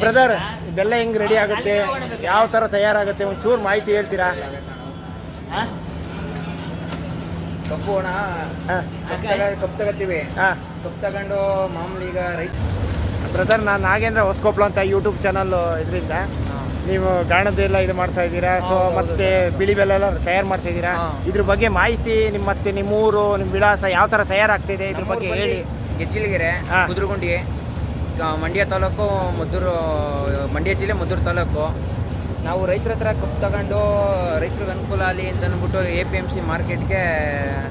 Brother ಇದೆಲ್ಲ ಹೆಂಗ್ ready ಆಗುತ್ತೆ? ಯಾವ ಥರ ತಯಾರಾಗುತ್ತೆ? ಒಂಚೂರು ಮಾಹಿತಿ ಹೇಳ್ತೀರಾ? ಕಬ್ಬು ಅಣ್ಣ. ಹಾಂ. ಕಬ್ಬು ತಗ- ಕಬ್ಬು ತಗೋತೀವಿ ಹಾಂ. ಕಬ್ಬು ತಗೊಂಡು ಮಾಮೂಲಿ ಈಗ ರೈತ ಬ್ರದರ್ ನಾನು ನಾಗೇಂದ್ರ ಹೊಸಕೊಪ್ಲು ಅಂತ ಯೂಟ್ಯೂಬ್ ಚಾನಲ್ ಇದರಿಂದ ನೀವು ಗಾಣದೆಲ್ಲ ಇದು ಮಾಡ್ತಾ ಇದ್ದೀರಾ? ಸೊ ಮತ್ತೆ ಬಿಳಿ ಬೆಲ್ಲ ಎಲ್ಲ ತಯಾರು ಮಾಡ್ತಾ ಇದ್ದೀರಾ. ಇದ್ರ ಬಗ್ಗೆ ಮಾಹಿತಿ ನಿಮ್ಮ ಮತ್ತೆ ನಿಮ್ಮ ಊರು ನಿಮ್ಮ ವಿಳಾಸ ಯಾವ ಥರ ತಯಾರಾಗ್ತಿದೆ ಇದ್ರ ಬಗ್ಗೆ ಹೇಳಿ. ಗೆಚ್ಚಿಲಿಗೆರೆ ಕುದುರುಗುಂಡಿ. ಮಂಡ್ಯ ತಾಲೂಕು ಮದ್ದೂರು ಮಂಡ್ಯ ಜಿಲ್ಲೆ ಮದ್ದೂರು ತಾಲೂಕು. ನಾವು ರೈತರ ಹತ್ರ ಕಬ್ಬು ತಗೊಂಡು ರೈತರಿಗೆ ಅನುಕೂಲ ಆಗಲಿ ಅಂತ ಅಂದ್ಬಿಟ್ಟು ಎ ಪಿ ಎಂ ಸಿ ಮಾರ್ಕೆಟ್ಗೆ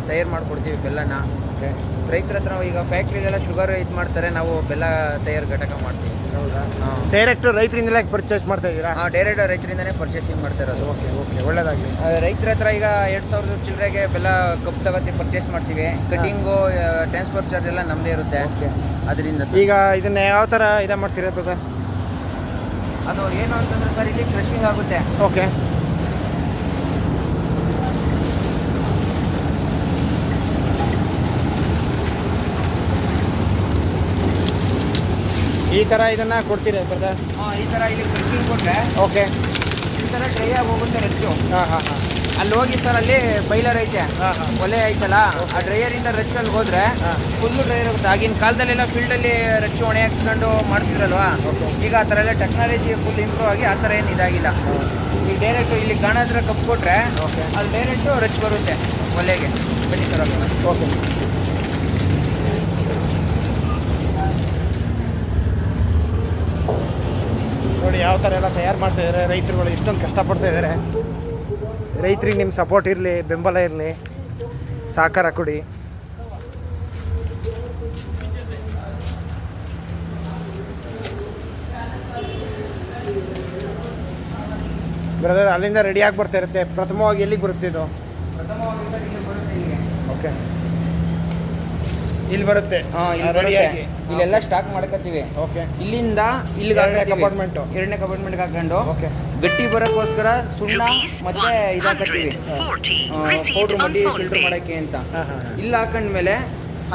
ತಯಾರು ಮಾಡಿಕೊಡ್ತೀವಿ ಬೆಲ್ಲನ. ರೈತರ ಹತ್ರ ಈಗ ಫ್ಯಾಕ್ಟ್ರಿಗೆಲ್ಲ ಶುಗರ್ ಇದು ಮಾಡ್ತಾರೆ ನಾವು ಬೆಲ್ಲ ತಯಾರು ಘಟಕ ಮಾಡ್ತೀವಿ. ಹೌದಾ? ಡೈರೆಕ್ಟ್ ರೈತರಿಂದಲೇ ಪರ್ಚೇಸ್ ಮಾಡ್ತಾ ಇದ್ದೀರಾ? ಹಾಂ ಡೈರೆಕ್ಟ್ ರೈತರಿಂದನೇ ಪರ್ಚೇಸಿಂಗ್ ಮಾಡ್ತಾ ಇರೋದು ಓಕೆ ಓಕೆ ಒಳ್ಳೇದಾಗಲಿ ರೈತರ ಹತ್ರ ಈಗ ಎರಡು ಸಾವಿರದ ಚಿಲ್ಲರೆಗೆ ಬೆಲ್ಲ ಕಬ್ಬು ತಗೋತಿ ಪರ್ಚೇಸ್ ಮಾಡ್ತೀವಿ. ಕಟಿಂಗು ಟ್ರಾನ್ಸ್ಫರ್ ಚಾರ್ಜ್ ಎಲ್ಲ ನಮ್ಮದೇ ಇರುತ್ತೆ. ಓಕೆ ಅದರಿಂದ ಈಗ ಇದನ್ನ ಯಾವ ಥರ ಇದು ಮಾಡ್ತೀರಾ ಬ್ರದರ್ ಅದು ಏನು ಅಂತಂದ್ರೆ ಸರ್ ಇಲ್ಲಿ ಕ್ರಶಿಂಗ್ ಆಗುತ್ತೆ. ಓಕೆ ಈ ಥರ ಇದನ್ನ ಕೊಡ್ತೀರಾ ಬ್ರದರ್ ಹಾಂ ಈ ಥರ ಇಲ್ಲಿ ಕ್ರಶಿಂಗ್ ಕೊಟ್ಟರೆ ಓಕೆ ಈ ಥರ ಡ್ರೈ ಆಗಿ ಹೋಗುತ್ತೆ ರಚ್ಚು. ಹಾಂ ಹಾಂ ಹಾಂ. ಅಲ್ಲಿ ಹೋಗಿ ಸರ್ ಅಲ್ಲಿ ಬೈಲರ್ ಐತೆ. ಒಲೆ ಐತಲ್ಲ ಆ ಡ್ರೈಯರಿಂದ ರಚ್ಚಲ್ಲಿ ಹೋದ್ರೆ. ಫುಲ್ಲು ಡ್ರೈಯರ್ ಆಗುತ್ತೆ ಆಗಿನ ಕಾಲದಲ್ಲೆಲ್ಲ ಫೀಲ್ಡಲ್ಲಿ ರಚ್ಚು ಒಣೆ ಹಾಕ್ಸ್ಕೊಂಡು ಮಾಡ್ತಿದ್ರಲ್ವಾ? ಈಗ ಆ ಥರ ಎಲ್ಲ ಟೆಕ್ನಾಲಜಿ ಫುಲ್ ಇಂಪ್ರೂವ್ ಆಗಿ ಆ ಥರ ಏನು ಇದಾಗಿಲ್ಲ. ಈಗ ಡೈರೆಕ್ಟ್ ಇಲ್ಲಿ ಗಾಣ ಹತ್ರ ಕಪ್ ಕೊಟ್ರೆ ಅಲ್ಲಿ ಡೈರೆಕ್ಟು ರಚ್ ಬರುತ್ತೆ ಒಲೆಗೆ. ಬನ್ನಿ ಸರ್. ಓಕೆ. ನೋಡಿ ಯಾವ ಥರ ಎಲ್ಲ ತಯಾರು ಮಾಡ್ತಾ ಇದ್ದಾರೆ ರೈತರುಗಳು ಇಷ್ಟೊಂದು ಕಷ್ಟಪಡ್ತಾ ಇದ್ದಾರೆ. ರೈತರಿಗೆ ನಿಮ್ಮ ಸಪೋರ್ಟ್ ಇರಲಿ ಬೆಂಬಲ ಇರಲಿ ಸಹಕಾರ ಕೊಡಿ. ಬ್ರದರ್ ಅಲ್ಲಿಂದ ರೆಡಿಯಾಗಿ ಬರ್ತಾ ಇರುತ್ತೆ. ಪ್ರಥಮವಾಗಿ ಎಲ್ಲಿಗೆ ಬರುತ್ತೆ ಇದು? ಓಕೆ ಇಲ್ಲಿ ಬರುತ್ತೆ. ರೆಡಿಯಾಗಿ. ಇಲ್ಲೆಲ್ಲ ಸ್ಟಾಕ್ ಮಾಡ್ಕೋತೀವಿ ಓಕೆ ಇಲ್ಲಿಂದ ಇಲ್ಲಿ ಎರಡನೇ ಅಪಾರ್ಟ್ಮೆಂಟ್ compartment. ಎರಡನೇ ಕಂಪಾರ್ಟ್ಮೆಂಟ್ಗೆ ಹಾಕೊಂಡು ಓಕೆ ಗಟ್ಟಿ ಬರೋಕ್ಕೋಸ್ಕರ ಸುಣ್ಣ ಮತ್ತೆ ಇದಾಕತ್ತೀವಿ. 140 ಪೌಡ್ರ್ ಮಾಡಿ ಫಿಲ್ಟರ್ ಮಾಡೋಕ್ಕೆ ಅಂತ. ಹಾಂ ಹಾಂ ಹಾಂ. ಇಲ್ಲಿ ಹಾಕೊಂಡ್ಮೇಲೆ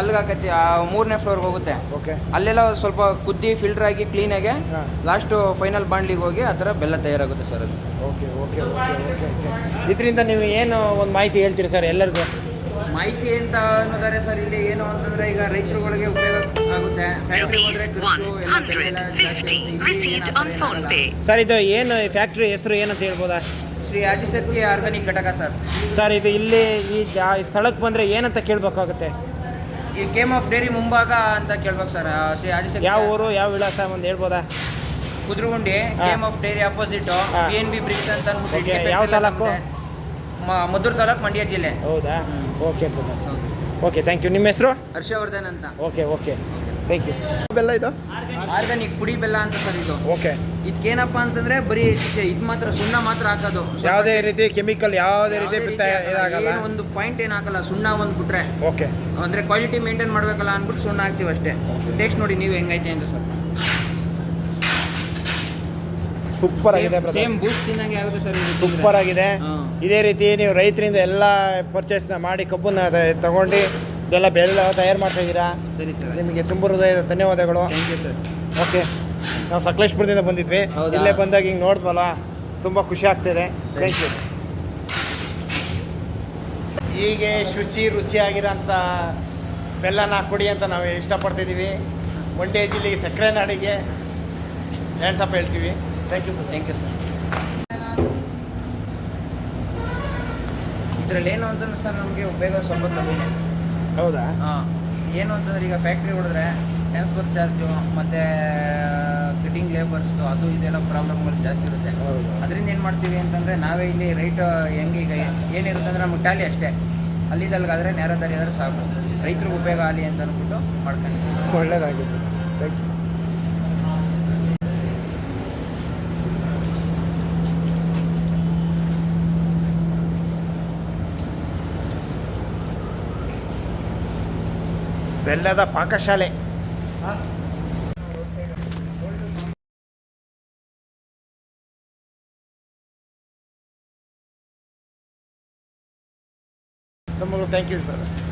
ಅಲ್ಲಿಗೆ ಹಾಕತ್ತಿ ಆ ಮೂರನೇ ಫ್ಲೋರ್ಗೆ ಹೋಗುತ್ತೆ. ಓಕೆ. ಅಲ್ಲೆಲ್ಲ ಸ್ವಲ್ಪ ಕುದ್ದಿ ಫಿಲ್ಟರ್ ಆಗಿ ಕ್ಲೀನಾಗಿ ಲಾಸ್ಟು ಲಾಸ್ಟ್ ಫೈನಲ್ ಬಾಂಡ್ಲಿಗೆ ಹೋಗಿ ಆ ಥರ ಬೆಲ್ಲ ತಯಾರಾಗುತ್ತೆ ಸರ್ ಅದು. Okay okay okay okay okay. ಇದರಿಂದ ನೀವು ಏನು ಒಂದು ಮಾಹಿತಿ ಹೇಳ್ತೀರಿ ಸರ್ ಎಲ್ಲರಿಗೂ? ಮಾಹಿತಿ ಅಂತ ಅನ್ನೋದಾರೆ ಸರ್ ಇಲ್ಲಿ ಏನು ಅಂತಂದ್ರೆ ಈಗ ರೈತರುಗಳಿಗೆ ಉಪಯೋಗ ಆಗುತ್ತೆ. Factory Rupees 150 received on phone pay. Sir ಇದು ಏನು ಫ್ಯಾಕ್ಟ್ರಿ ಹೆಸರು ಏನಂತ ಹೇಳ್ಬೋದಾ? ಶ್ರೀ ಆದಿಶಕ್ತಿ ಆರ್ಗಾನಿಕ್ ಘಟಕ ಸರ್. ಸರ್ ಇದು ಇಲ್ಲಿ ಈ ಜಾ- ಸ್ಥಳಕ್ಕೆ ಬಂದರೆ ಏನಂತ ಕೇಳಬೇಕಾಗುತ್ತೆ? ಈ ಕೇಮ್ ಆಫ್ ಡೇರಿ ಮುಂಭಾಗ ಅಂತ ಕೇಳ್ಬೇಕು ಸರ್ ಶ್ರೀ ಆದಿಶಕ್ತಿ ಯಾವ ಊರು ಯಾವ ವಿಳಾಸ ಒಂದು ಹೇಳ್ಬೋದಾ? Kudragundi. Came of dairy opposite. B N B bridge ಅಂತ ಯಾವ ತಾಲೂಕು? ಮದ್ದೂರು ತಾಲೂಕು ಮಂಡ್ಯ ಜಿಲ್ಲೆ. ಹೌದಾ. Okay brother okay thank you ನಿಮ್ಮ ಹೆಸರು? ಹರ್ಷವರ್ಧನ್ ಅಂತ. ಓಕೆ ಓಕೆ ಥ್ಯಾಂಕ್ ಯು ಬೆಲ್ಲ ಇದು? ಆರ್ಗಾನಿಕ್ ಪುಡಿ ಬೆಲ್ಲ ಅಂತ ಸರ್ ಇದು. ಓಕೆ ಇದಕ್ಕೇನಪ್ಪ ಅಂತಂದ್ರೆ ಬರೀ ಇದು ಇದ್ ಮಾತ್ರ ಸುಣ್ಣ ಮಾತ್ರ ಹಾಕೋದು. ಯಾವುದೇ ರೀತಿ ಕೆಮಿಕಲ್ ಯಾವುದೇ ರೀತಿ ಇದಾಗಲ್ಲ. ಒಂದು ಪಾಯಿಂಟ್ ಏನು ಹಾಕಲ್ಲ ಸುಣ್ಣ ಒಂದು ಬಿಟ್ರೆ. ಓಕೆ ಅಂದ್ರೆ ಕ್ವಾಲಿಟಿ ಮೇಂಟೈನ್ ಮಾಡ್ಬೇಕಲ್ಲ ಅಂದ್ಬಿಟ್ಟು ಸುಣ್ಣ ಹಾಕ್ತೀವಿ ಅಷ್ಟೇ ಟೇಸ್ಟ್ ನೋಡಿ ನೀವು ಹೆಂಗೈತೆ ಅಂತ ಸರ್. ಸೂಪರ್ ಆಗಿದೆ ಬ್ರದರ್ ಸೇಮ್ ಬೂಸ್ಟ್ ತಿನ್ನಂಗೆ ಆಗುತ್ತೆ ಸರ್ ಸೂಪರ್ ಆಗಿದೆ. ಇದೇ ರೀತಿ ನೀವು ರೈತರಿಂದ ಎಲ್ಲ ಪರ್ಚೇಸ್ನ ಮಾಡಿ ಕಬ್ಬನ್ನ ತಗೊಂಡು ಇದೆಲ್ಲ ಬೆಲ್ಲ ತಯಾರು ಮಾಡ್ತಾ ಇದ್ದೀರಾ? ಸರಿ ಸರ್ ನಿಮಗೆ ತುಂಬ ಹೃದಯದ ಧನ್ಯವಾದಗಳು. ಸರ್ ಓಕೆ ನಾವು ಸಕಲೇಶ್ಪುರದಿಂದ ಬಂದಿದ್ವಿ. ಇಲ್ಲೇ ಬಂದಾಗ ಹಿಂಗೆ ನೋಡಿದ್ವಲ್ಲ ತುಂಬ ಖುಷಿ ಆಗ್ತಿದೆ. ಥ್ಯಾಂಕ್ ಯು ಹೀಗೆ ಶುಚಿ ರುಚಿಯಾಗಿರೋಂಥ ಬೆಲ್ಲನ ಕೊಡಿ ಅಂತ ನಾವು ಇಷ್ಟಪಡ್ತಿದ್ದೀವಿ. ಮಂಡ್ಯ ಜಿಲ್ಲೆಗೆ ಸಕ್ಕರೆ ನಾಡಿಗೆ. ಹ್ಯಾಂಡ್ಸಪ್ ಹೇಳ್ತೀವಿ. Thank you thank you sir ಇದರಲ್ಲಿ ಏನು ಅಂತಂದ್ರೆ ಸರ್ ನಮಗೆ ಉಪಯೋಗ ಸ್ವಲ್ಪ ಕಮ್ಮಿನೇ ಹೌದಾ? ಹಾಂ. ಏನು ಅಂತಂದ್ರೆ ಈಗ ಫ್ಯಾಕ್ಟ್ರಿ ಹೊಡೆದ್ರೆ ಟ್ರಾನ್ಸ್ಫರ್ ಚಾರ್ಜು ಮತ್ತು ಕಟಿಂಗ್ ಲೇಬರ್ಸ್ದು ಅದು ಇದೆಲ್ಲ ಪ್ರಾಬ್ಲಮ್ಗಳು ಜಾಸ್ತಿ ಇರುತ್ತೆ. ಅದರಿಂದ ಏನು ಮಾಡ್ತೀವಿ ಅಂತಂದರೆ ನಾವೇ ಇಲ್ಲಿ ರೈಟ್ ಹೆಂಗೆ ಈಗ ಏನಿರುತ್ತೆ ಅಂದರೆ ನಮಗೆ ಟ್ಯಾಲಿ ಅಷ್ಟೇ. ಅಲ್ಲಿದ್ದಲ್ಗಾದರೆ ನೇರ ದಾರಿ ಆದರೆ ಸಾಕು. ರೈತರಿಗೆ ಉಪಯೋಗ ಆಗಲಿ ಅಂತ ಅಂದ್ಬಿಟ್ಟು ಮಾಡ್ಕೊಂಡಿದ್ದೀವಿ. ಒಳ್ಳೆಯದಾಗಿದೆ ಥ್ಯಾಂಕ್ ಯು ಬೆಲ್ಲದ ಪಾಕಶಾಲೆ ನಮಗೂ ಥ್ಯಾಂಕ್ ಯು ಬ್ರದರ್